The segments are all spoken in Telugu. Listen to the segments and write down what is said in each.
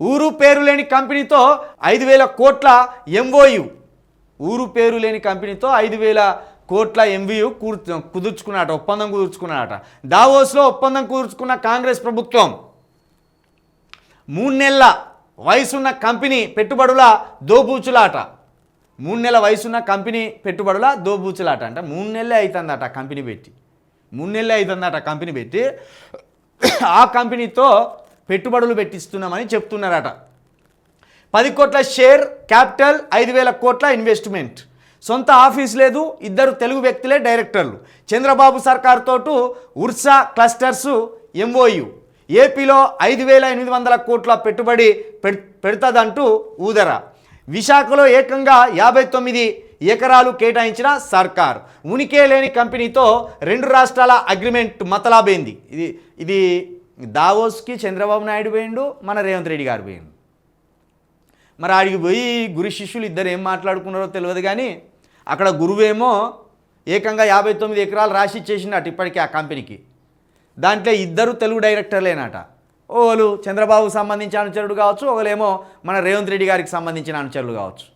ఊరు పేరు లేని కంపెనీతో ఐదు వేల కోట్ల ఎంఓయు ఊరు పేరు లేని కంపెనీతో ఐదు వేల కోట్ల ఎంవియు కూర్ కుదుర్చుకున్నాట ఒప్పందం కుదుర్చుకున్నాడట దావోస్లో ఒప్పందం కుదుర్చుకున్న కాంగ్రెస్ ప్రభుత్వం. మూడు నెలల వయసున్న కంపెనీ పెట్టుబడుల దోబూచులాట. మూడు నెలల వయసున్న కంపెనీ పెట్టుబడుల దోబూచులాట అంటే. మూడు నెలలే అవుతుందట కంపెనీ పెట్టి. మూడు నెలలే అవుతుందట కంపెనీ పెట్టి. ఆ కంపెనీతో పెట్టుబడులు పెట్టిస్తున్నామని చెప్తున్నారట. పది కోట్ల షేర్ క్యాపిటల్ ఐదు వేల కోట్ల ఇన్వెస్ట్మెంట్. సొంత ఆఫీస్ లేదు ఇద్దరు తెలుగు వ్యక్తులే డైరెక్టర్లు. చంద్రబాబు సర్కార్ ఉర్సా క్లస్టర్స్ ఎంఓయు ఏపీలో ఐదు వేల ఎనిమిది వందల కోట్ల పెట్టుబడి పెడ్ పెడుతుందంటూ ఊదర. విశాఖలో ఏకంగా యాభై తొమ్మిది ఎకరాలు కేటాయించిన సర్కార్. ఉనికే లేని కంపెనీతో రెండు రాష్ట్రాల అగ్రిమెంట్ మతలాబైంది. ఇది ఇది దావోస్కి చంద్రబాబు నాయుడు పోయిండు మన రేవంత్ రెడ్డి గారు పోయిండు. మరి ఆడికి పోయి గురు శిష్యులు ఇద్దరు ఏం మాట్లాడుకున్నారో తెలియదు కానీ అక్కడ గురువేమో ఏకంగా యాభై తొమ్మిది ఎకరాలు రాసి ఇచ్చేసిండట ఇప్పటికీ ఆ కంపెనీకి. దాంట్లో ఇద్దరు తెలుగు డైరెక్టర్లేనట. ఓలు చంద్రబాబుకు సంబంధించిన అనుచరుడు కావచ్చు ఒకలేమో మన రేవంత్ రెడ్డి గారికి సంబంధించిన అనుచరులు కావచ్చు.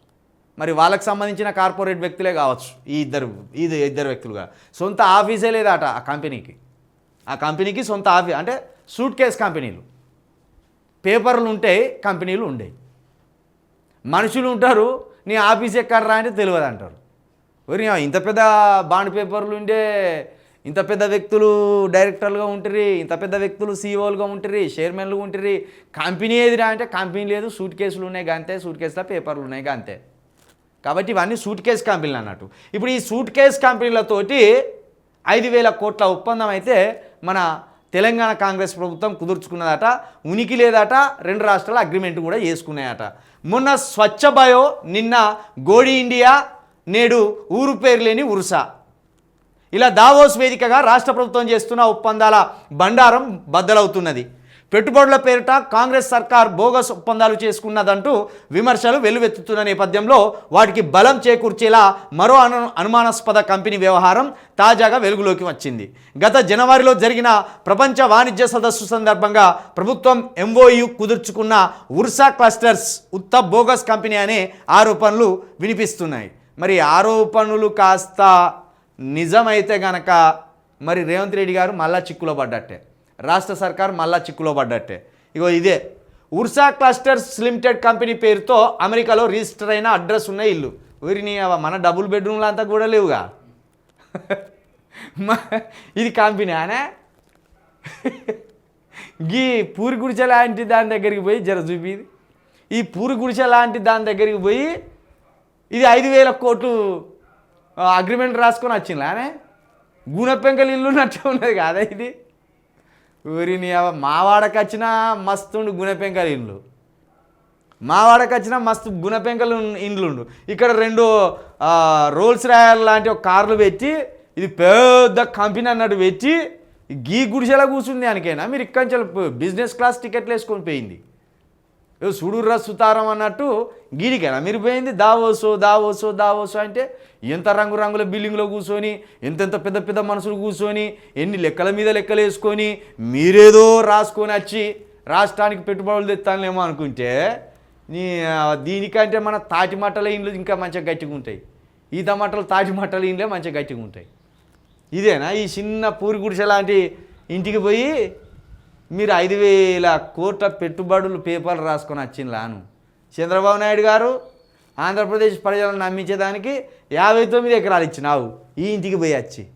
మరి వాళ్ళకి సంబంధించిన కార్పొరేట్ వ్యక్తులే కావచ్చు ఈ ఇద్దరు ఇది ఇద్దరు వ్యక్తులుగా. సొంత ఆఫీసే లేదట ఆ కంపెనీకి. ఆ కంపెనీకి సొంత ఆఫీస్ అంటే సూట్ కేస్ కంపెనీలు. పేపర్లు ఉంటాయి కంపెనీలు ఉండేవి మనుషులు ఉంటారు నీ ఆఫీస్ ఎక్కడరా అంటే తెలియదు అంటారు. ఒరి ఇంత పెద్ద బాండ్ పేపర్లు ఉండే ఇంత పెద్ద వ్యక్తులు డైరెక్టర్లుగా ఉంటారు ఇంత పెద్ద వ్యక్తులు సీఈఓలుగా ఉంటారు చైర్మన్లు ఉంటారు కంపెనీ ఏదిరా అంటే కంపెనీ లేదు సూట్ కేసులు ఉన్నాయి అంతే సూట్ కేసులో పేపర్లు ఉన్నాయి అంతే కాబట్టి ఇవన్నీ సూట్ కేస్ కంపెనీలు అన్నట్టు. ఇప్పుడు ఈ సూట్ కేస్ కంపెనీలతోటి ఐదు వేల కోట్ల ఒప్పందం అయితే మన తెలంగాణ కాంగ్రెస్ ప్రభుత్వం కుదుర్చుకున్నదట ఉనికి లేదట రెండు రాష్ట్రాల అగ్రిమెంట్ కూడా చేసుకున్నాయట. మొన్న స్వచ్ఛ బయో నిన్న గోడి ఇండియా నేడు ఊరు పేరు లేని ఉరుసా. ఇలా దావోస్ వేదికగా రాష్ట్ర ప్రభుత్వం చేస్తున్న ఒప్పందాల బండారం బద్దలవుతున్నది. పెట్టుబడుల పేరిట కాంగ్రెస్ సర్కార్ బోగస్ ఒప్పందాలు చేసుకున్నదంటూ విమర్శలు వెల్లువెత్తుతున్న నేపథ్యంలో వాటికి బలం చేకూర్చేలా మరో అను అనుమానాస్పద కంపెనీ వ్యవహారం తాజాగా వెలుగులోకి వచ్చింది. గత జనవరిలో జరిగిన ప్రపంచ వాణిజ్య సదస్సు సందర్భంగా ప్రభుత్వం ఎంఓయు కుదుర్చుకున్న ఉర్సా క్లస్టర్స్ ఉత్త బోగస్ కంపెనీ అనే ఆరోపణలు వినిపిస్తున్నాయి. మరి ఆరోపణలు కాస్త నిజమైతే గనక మరి రేవంత్ రెడ్డి గారు మళ్ళా చిక్కులో పడ్డట్టే. రాష్ట్ర సర్కార్ మళ్ళా చిక్కులో పడ్డట్టే. ఇగో ఇదే. ఉర్సా క్లస్టర్స్ లిమిటెడ్ కంపెనీ పేరుతో అమెరికాలో రిజిస్టర్ అయిన అడ్రస్ ఉన్న ఇల్లు. ఊరిని మన డబుల్ బెడ్రూమ్లు అంతా కూడా లేవుగా? ఇది కంపెనీ అనే గీ పూరి గుడిచె లాంటి దాని దగ్గరికి పోయి జర చూపిది ఈ పూరి గుడిచె లాంటి దాని దగ్గరికి పోయి ఇది ఐదు వేల కోట్లు అగ్రిమెంట్ రాసుకొని వచ్చింది ఆమె గుణపెంకలు ఇల్లు ఉన్నట్టు ఉన్నది కాదా ఇది? ఊరిని అవ మస్తుండు గుణపెంకల ఇల్లు మావాడకచ్చిన మస్తు గుణపెంకలు ఇండ్లుండు. ఇక్కడ రెండు రోల్స్ రాయల్ లాంటి ఒక కార్లు పెట్టి ఇది పెద్ద కంపెనీ అన్నట్టు పెట్టి గీ గుడిసెలా కూర్చుంది దానికైనా. మీరు ఇక్కడి నుంచి బిజినెస్ క్లాస్ టికెట్లు వేసుకొని పోయింది. ఏదో సుతారం అన్నట్టు గీడికేనా. మీరు పోయింది దావోసో దావోసో దావోసో అంటే ఎంత రంగు రంగుల బిల్డింగ్లో కూర్చొని ఎంతెంత పెద్ద పెద్ద మనుషులు కూర్చొని ఎన్ని లెక్కల మీద లెక్కలు వేసుకొని మీరేదో రాసుకొని వచ్చి రాష్ట్రానికి పెట్టుబడులు తెస్తానులేమో అనుకుంటే నీ దీనికంటే మన తాటి మట్టల ఇండ్లు ఇంకా మంచిగా గట్టిగా ఉంటాయి. ఈత మట్టలు తాటి మట్టల ఇండ్లే మంచిగా గట్టిగా ఉంటాయి. ఇదేనా? ఈ చిన్న పూరి గుడిసె లాంటి ఇంటికి పోయి మీరు ఐదు వేల కోట్ల పెట్టుబడులు పేపర్లు రాసుకొని వచ్చింది లాను చంద్రబాబు నాయుడు గారు ఆంధ్రప్రదేశ్ ప్రజలను నమ్మించేదానికి యాభై తొమ్మిది ఎకరాలు ఇచ్చినావు. ఈ ఇంటికి పోయి వచ్చి.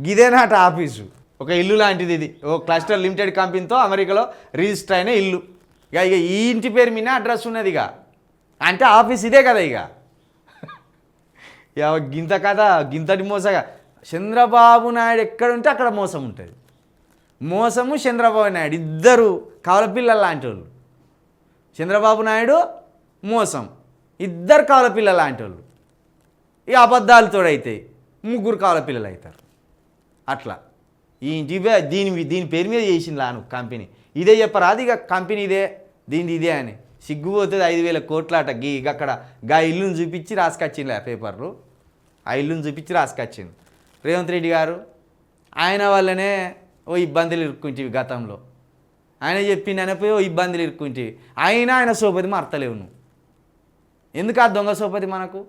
గిదేనాట ఆఫీసు. ఒక ఇల్లు లాంటిది ఇది. ఓ క్లస్టర్ లిమిటెడ్ కంపెనీతో అమెరికాలో రిజిస్టర్ అయిన ఇల్లు. ఇక ఇక ఈ ఇంటి పేరు మీద అడ్రస్ ఉన్నది ఇక. అంటే ఆఫీస్ ఇదే కదా ఇక. ఇక గింత కథ గింతటి మోసగా. చంద్రబాబు నాయుడు ఎక్కడ ఉంటే అక్కడ మోసం ఉంటుంది. మోసము చంద్రబాబు నాయుడు. ఇద్దరు కవలపిల్లలు లాంటి వాళ్ళు చంద్రబాబు నాయుడు మోసం. ఇద్దరు కవలపిల్లలు లాంటి వాళ్ళు ఈ అబద్ధాలతోడైతే అవుతాయి ముగ్గురు కాలపిల్లలు అవుతారు అట్లా. ఈ ఇంటివే దీని దీని పేరు మీద చేసింది లాను కంపెనీ. ఇదే చెప్పరాదు ఇక కంపెనీ ఇదే. దీనిది ఇదే అని. సిగ్గుపోతుంది ఐదు వేల కోట్లాట. గీ ఇక అక్కడ గా ఇల్లుని చూపించి రాసుకొచ్చింది ఆ పేపర్లు. ఆ ఇల్లుని చూపించి రాసుకొచ్చింది రేవంత్ రెడ్డి గారు. ఆయన వల్లనే ఓ ఇబ్బందులు ఇరుక్కుంటివి గతంలో. ఆయన చెప్పింది ఆయన ఓ ఇబ్బందులు ఇరుక్కుంటేవి. అయినా ఆయన సోపతి మర్తలేవు నువ్వు. ఎందుకు ఆ దొంగ సోపతి మనకు?